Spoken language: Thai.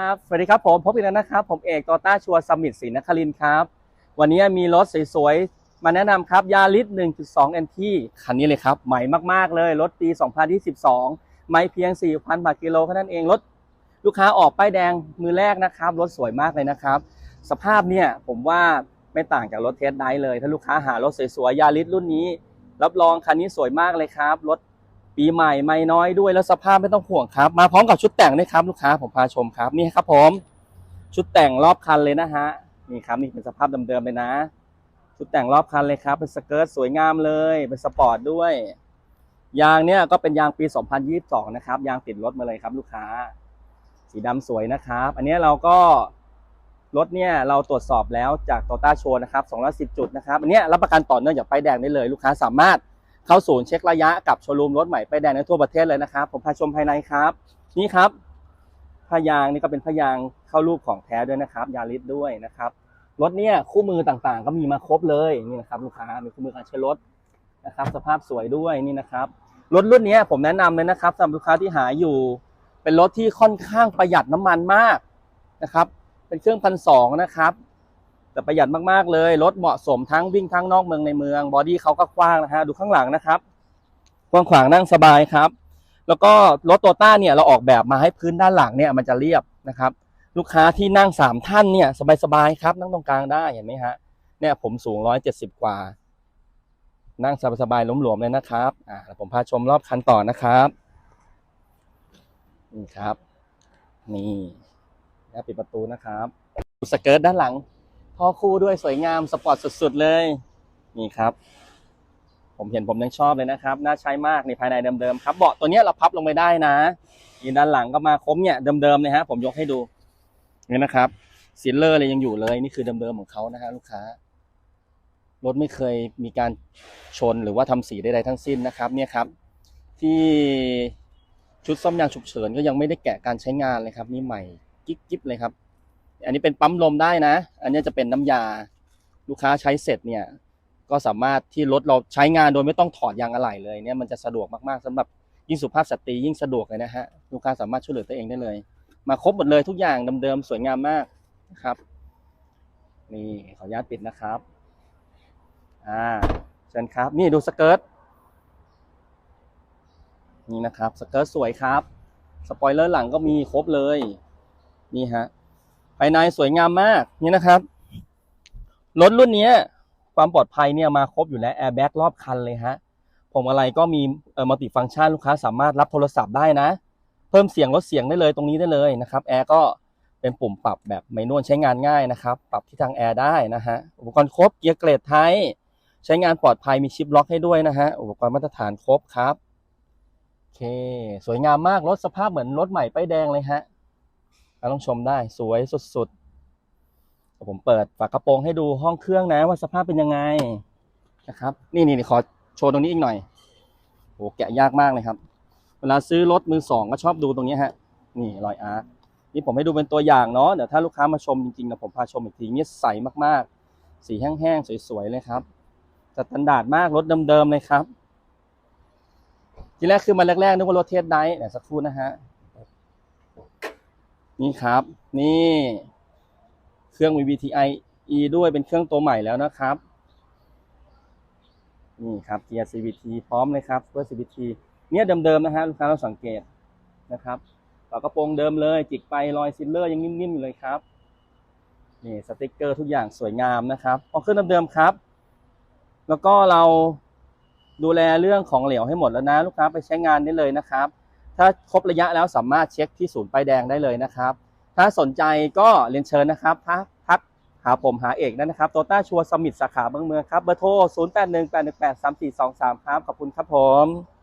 ครับสวัสดีครับผมพบกันแล้วนะครับ ผมเอกโตต้าชัวร์สมิทศรีนครินครับ วันนี้มีรถสวยๆ มาแนะนำครับยาริส1.2 NT คันนี้เลยครับ ใหม่มากๆเลย รถปี 2022 ไม่เพียง 4,000 บาทกิโลแค่นั้นเอง รถลูกค้าออกป้ายแดงมือแรกนะครับ รถสวยมากเลยนะครับ สภาพเนี่ยผมว่าไม่ต่างจากรถเทสไดเลย ถ้าลูกค้าหารถสวยๆ ยาริสรุ่นนี้ รับรองคันนี้สวยมากเลยครับ รถ ปีใหม่ไม่น้อยด้วยแล้วสภาพไม่ต้องห่วงครับ มาพร้อมกับชุดแต่งด้วยครับลูกค้าผมพาชมครับนี่ครับผมชุดแต่งรอบคันเลยนะฮะนี่ครับนี่เป็นสภาพเดิมๆเลยนะ ชุดแต่งรอบคันเลยครับ เป็นสเกิร์ตสวยงามเลยเป็นสปอร์ตด้วย ยางเนี่ยก็เป็นยางปี 2022 นะครับ ยางติดรถมาเลยครับ ลูกค้า สีดำสวยนะครับ อันนี้เราก็รถเนี่ยเราตรวจสอบแล้วจากโตต้าโชว์นะครับ210 จุดนะครับอันนี้รับประกันต่อเนื่องจากป้ายแดงได้เลย ลูกค้าสามารถ เข้าศูนย์เช็คระยะกับโชว์รูมรถใหม่ไปแดงในทั่วประเทศเลยนะครับผมพาชมภายในครับ นี่ครับผ้ายางนี่ก็เป็นผ้ายางเข้ารูปของแท้ด้วยนะครับยาริสด้วยนะครับรถเนี่ยคู่มือต่างๆ ก็มีมาครบเลยนี่นะครับลูกค้ามีคู่มือการใช้รถนะครับ สภาพสวยด้วยนี่นะครับรถรุ่นนี้ผมแนะนำเลยนะครับสำหรับลูกค้าที่หาอยู่ เป็นรถที่ค่อนข้างประหยัดน้ำมันมากนะครับ เป็นเครื่องพันสองนะครับ แต่ประหยัดมากๆเลย รถเหมาะสมทั้งวิ่งทั้งนอกเมืองในเมือง บอดี้เขาก็กว้างนะฮะ ดูข้างหลังนะครับ กว้างขวางนั่งสบายครับ แล้วก็รถโตต้าเนี่ยเราออกแบบมาให้พื้นด้านหลังเนี่ยมันจะเรียบนะครับ ลูกค้าที่นั่งสามท่านเนี่ยสบายๆครับนั่งตรงกลางได้เห็นไหมฮะ เนี่ยผมสูงร้อยเจ็ดสิบกว่า นั่งสบายๆล้มหลวมๆเลยนะครับ อ่าผมพาชมรอบคันต่อนะครับนี่ครับ นี่แล้วปิดประตูนะครับสเกิร์ตด้านหลัง อคู่ด้วยสวยงามสปอร์ตสุดๆเลย นี่ครับ ผมเห็นผมยังชอบเลยนะครับน่าใช้มากในภายในเดิมๆครับเบาะตัวนี้เราพับลงไปได้นะนี่ด้านหลังก็มาครบเนี่ยเดิมๆเลยฮะผมยกให้ดูนี่นะครับซีลเลอร์เลยยังอยู่เลยนี่คือเดิมๆของเขานะฮะลูกค้ารถไม่เคยมีการชนหรือว่าทำสีใดๆทั้งสิ้นนะครับ เนี่ยครับ ที่ชุดซ่อมยางฉุกเฉินก็ยังไม่ได้แกะการใช้งานเลยครับ นี่ใหม่กิ๊บๆเลยครับ อันนี้เป็นปั๊มลมได้นะ อันนี้จะเป็นน้ำยา ลูกค้าใช้เสร็จเนี่ย ก็สามารถที่รถเราใช้งานโดยไม่ต้องถอดยางอะไหล่เลยเนี่ยมันจะสะดวกมากๆสำหรับยิ่งสุภาพสตรียิ่งสะดวกเลยนะฮะลูกค้าสามารถช่วยเหลือตัวเองได้เลย มาครบหมดเลยทุกอย่างเดิมๆสวยงามมากนะครับนี่ขออนุญาตปิดนะครับอ่าเชิญครับ นี่ดูสเกิร์ตนี่นะครับสเกิร์ตสวยครับ สปอยเลอร์หลังก็มีครบเลย นี่ฮะ ภายในสวยงามมากนี่นะครับ รถรุ่นนี้ความปลอดภัยเนี่ยมาครบอยู่แล้วแอร์แบ็กรอบคันเลยฮะผมอะไรก็มีมัลติฟังก์ชันลูกค้าสามารถรับโทรศัพท์ได้นะ เพิ่มเสียงลดเสียงได้เลยตรงนี้ได้เลยนะครับแอร์ก็เป็นปุ่มปรับแบบไม่นวลใช้งานง่ายนะครับ ปรับที่ทางแอร์ได้นะฮะอุปกรณ์ครบเกียร์เกรดไทยใช้งานปลอดภัยมีชิปล็อกให้ด้วยนะฮะอุปกรณ์มาตรฐานครบครับโอเค สวยงามมากรถสภาพเหมือนรถใหม่ป้ายแดงเลยฮะ เราต้องชมได้สวยสุดๆผมเปิดฝากระโปรงให้ดูห้องเครื่องนะว่าสภาพเป็นยังไงนะครับ นี่นี่ขอโชว์ตรงนี้อีกหน่อยโหแกะยากมากเลยครับ เวลาซื้อรถมือสองก็ชอบดูตรงนี้ฮะ นี่รอยอาร์ตนี่ผมให้ดูเป็นตัวอย่างเนาะเดี๋ยวถ้าลูกค้ามาชมจริงๆนะผมพาชมอีกทีนี่ใสมากๆ สีแห้งๆสวยๆเลยครับสแตนดาร์ดมากรถเดิมๆเลยครับ ทีแรกคือมาแรกๆนึกว่ารถเทสไดเดี๋ยวสักครู่นะฮะ นี่ครับ นี่เครื่อง VVTi E ด้วยเป็นเครื่องตัวใหม่แล้วนะครับ นี่ครับเกียร์ CVT พร้อมเลยครับตัว CVT เนี่ยเดิมๆนะฮะลูกค้าเราสังเกตนะครับฝากระโปรงเดิมเลย จิกไปรอยซิลเลอร์ยังนิ่มๆอยู่เลยครับนี่สติกเกอร์ทุกอย่างสวยงามนะครับพอาเครื่องเดิมๆครับ แล้วก็เราดูแลเรื่องของเหลวให้หมดแล้วนะ ลูกค้าไปใช้งานได้เลยนะครับ ถ้าครบระยะแล้วสามารถเช็คที่ศูนย์ป้ายแดงได้เลยนะครับ ถ้าสนใจก็เรียนเชิญนะครับทักทักหาผมหาเอกนะครับโตต้าชัวร์สมิธสาขาบางเมืองครับ เบอร์โทร 0 8 1 8 1 8 3 4 2 3 ครับ ขอบคุณครับผม